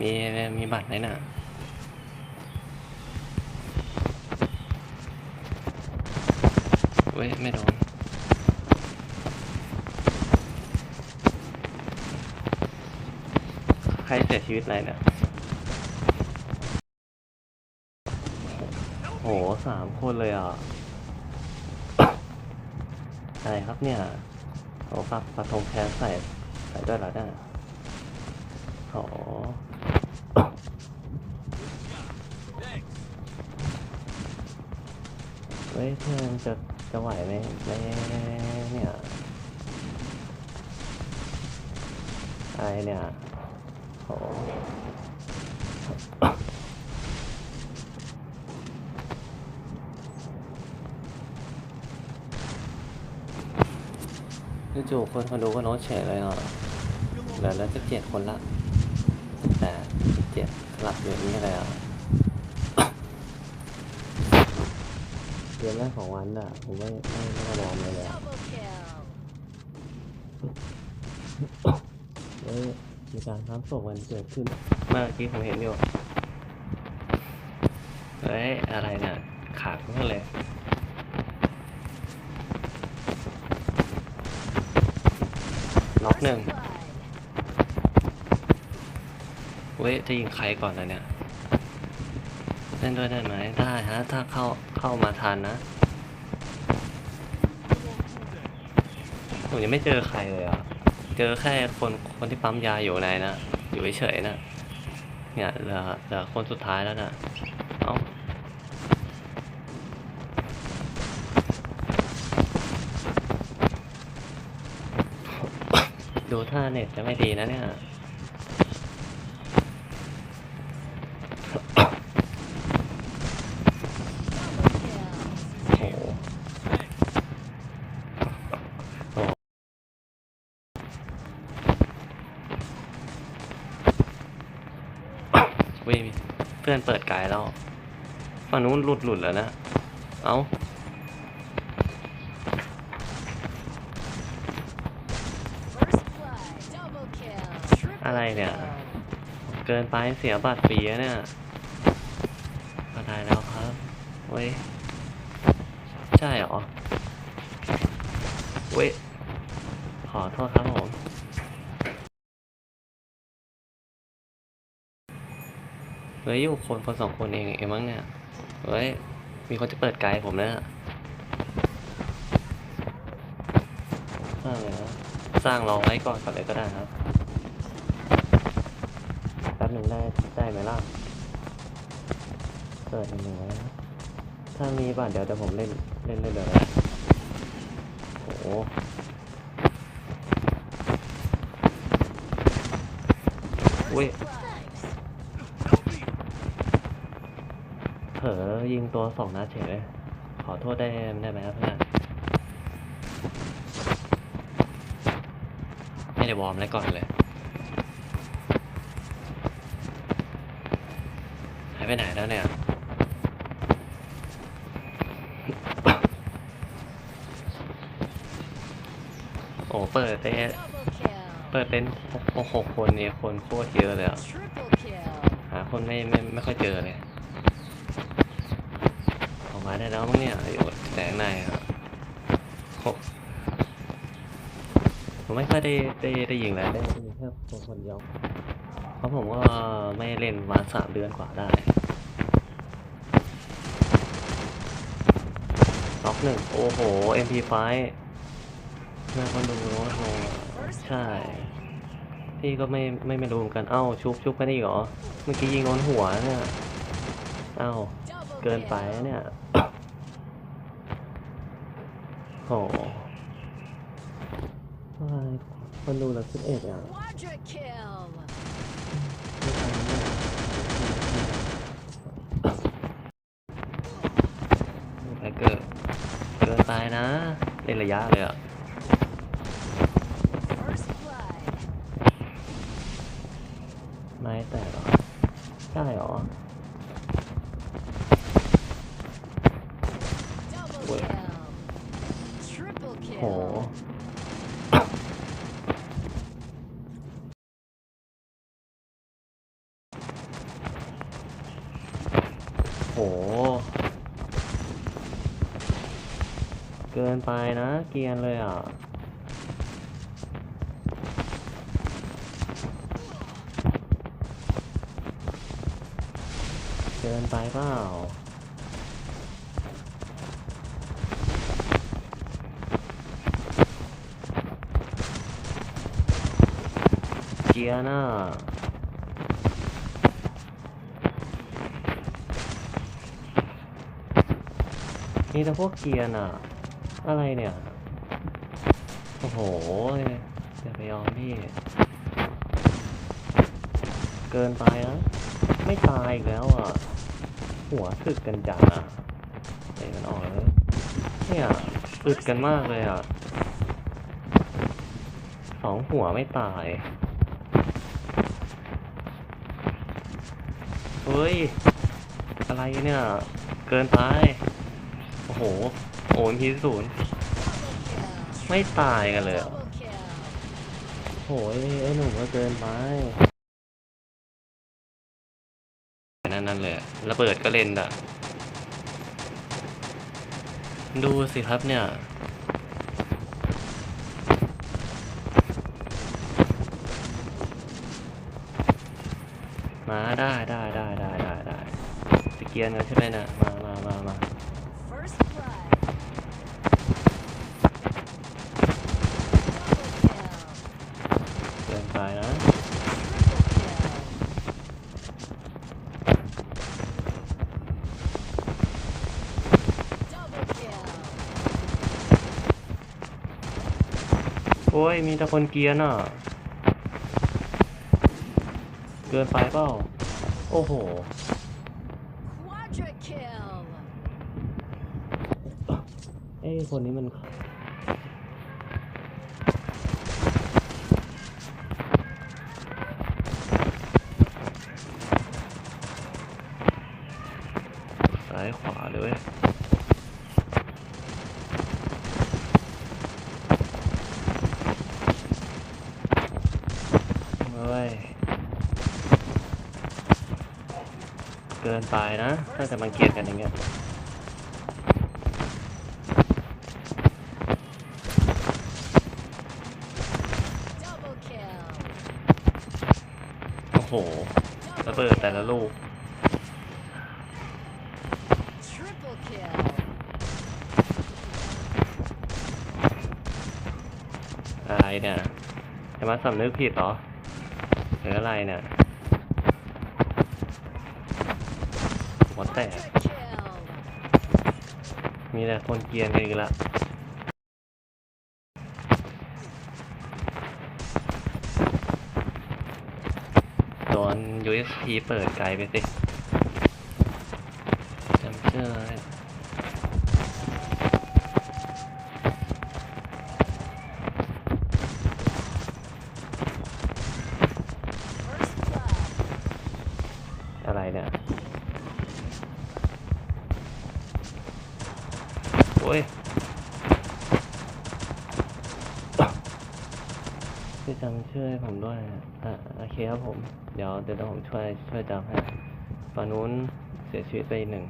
มีมีบัตรไหมน่ะเว้ย ไม่โดนใครเสียชีวิตอะไรเนี่ยโหสามคนเลยอะ อะไรครับเนี่ยโอ้ปักปะทงแคสใส่ ใส่ด้วยเหรอเนี่ยโอ้ เฮ้ยเพื่อนจะจะไหวไหมไม่เนี่ยอะไรเนี่ยโอ้จู่ๆคนคนดูก็โน้ตเฉยเลยอะเหลือแล้วจะเจ็ดคนละแต่เจ็ดสลับอยู่นี่อะไรอะ เดือนแรกของวันอะผมไม่ไม่ไม่ได้วอมเลยเลยเอ้ยมีการทำศพวันเกิดขึ้นเมื่อกี้ผมเห็นอยู่เฮ้ยอะไรเนี่ยขาดเพื่อนเลยล็อกหนึ่งเว้ยจะยิงใครก่อนนะเนี่ย เล่นด้วยได้ไหม ได้ฮะ ถ้าเข้าเข้ามาทันนะ ผมยังไม่เจอใครเลยอะ เจอแค่คนคนที่ปั๊มยาอยู่ในนะอยู่เฉยๆนะเนี่ยเหลือเหลือคนสุดท้ายแล้วนะเอ้าดูท่าเน็ตจะไม่ดีนะเนี่ย ว้ยเพื่อนเปิดไกลแล้ว ฝั่งนู้นหลุดหลุดแล้วนะ เอ้าอะไรเนี่ย เกินไปเสียบัตรฟรีอเนี่ยมาได้แล้วครับเว้ย ใช่หรอ เว้ย ขอโทษครับผม เฮ้ยอยู่คนคนสองคนเองเองมั้งเนี่ย เฮ้ย มีคนจะเปิดไกลผมนะสร้างเลยนะสร้างรอไว้ก่อนก่อนเลยก็ได้ครับแป๊บหนึ่งได้ได้ไหมล่ะเปิดหนึ่งไว้นะถ้ามีบัตรเดี๋ยวเดี๋ยวผมเล่นเล่นเล่นเลยโอ้โหอุ้ย Blood. เผลอยิง ตัวสองนัดเฉย ขอโทษได้ได้ไหมครับเพื่อนไม่ได้วอร์มแล้วก่อนเลย หายไปไหนแล้วเนี่ยโอ้เปิดเต้เปิดเป็นหกหกคนเนี่ยคนโคตรเยอะเลยอะหาคนไม่ไม่ไม่ค่อยเจอเลย มาได้แล้วมั้งเนี่ยอยู่แสงในอะโหผมไม่ค่อยได้ได้ได้ยิงแล้วได้ยิงแค่คนคนเดียวเพราะผมก็ไม่เล่นมาสามเดือนกว่าได้ล็อกหนึ่งโอ้โห MP5 เพื่อนคนดูโน้ตโหใช่ พี่ก็ไม่ไม่ไม่รู้เหมือนกัน เอ้า ชุบชุบกันอีกเหรอ เมื่อกี้ยิงโดนหัวเนี่ย เอ้า เกินไป kill. นะเนี่ยโหอะไรคนดูแล้วสิบเอ็ดอะ Quadra kill. ไม่เกิดเกินไปนะเล่นระยะเลยอะ First blood. ไม่แต่หรอใช่หรอ เกินไปนะ เกียนเลยอะ เกินไปเปล่าเกียร์น่ะ มีแต่พวกเกียร์น่ะ อะไรเนี่ย โอ้โหอย่าไปยอมพี่ เกินไปนะไม่ตายอีกแล้วอะ หัวสึกกันจังอะเตะมันออกเลยเนี่ยอึดกันมากเลยอะ สองหัวไม่ตาย เฮ้ย อะไรเนี่ย เกินไป หโอนพีศูนย์ Double ไม่ kill. ตายกันเลยอะ Double kill. โอ้ยไอ้หนุ่มก็เกินไปนั่นนั่นเลยอะระเบิดก็เล่นอะ ดูสิครับเนี่ยมาได้ได้ได้ได้ได้ได้สเกียนกันใช่ไหมเนี่ยมามามามา First blood. Double kill. เกินไปนะ Triple kill. Double kill. โอ้ย มีแต่คนเกรียนอะ เกินไปเปล่า โอ้โห Quadra kill. เอ้ยคนนี้มัน เฮ้ย เกินไปนะ ถ้าจะมาเกลียดกันอย่างเงี้ยโอ้โหระเบิดแต่ละลูกอะไรเนี่ยจะมาสำนึกผิดเหรอ หรืออะไรเนี่ยหัวแตกมีแต่คนเกียนกันอีกละโดน USP เปิดไกลไปสิ พี่จำชื่อให้ผมด้วยอะโอเคครับผม เดี๋ยวเดี๋ยวผมช่วยช่วยจำให้ฝั่งนู้นเสียชีวิตไปหนึ่ง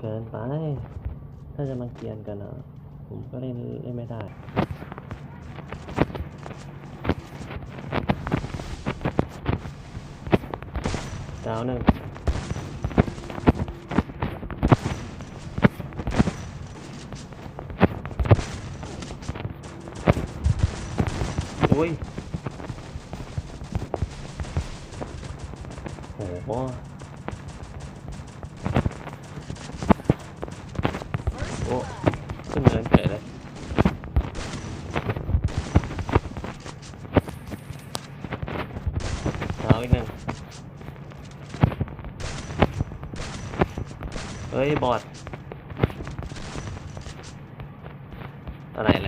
เกินไป ถ้าจะมาเกียนกันอะผมก็เล่นเล่นไม่ได้ดาวหนึ่ง อุ้ยโห First โอ้ขึ้นเนินเฉยเลยดาอีกหนึ่งเฮ้ย บอดอะไรเลยนะ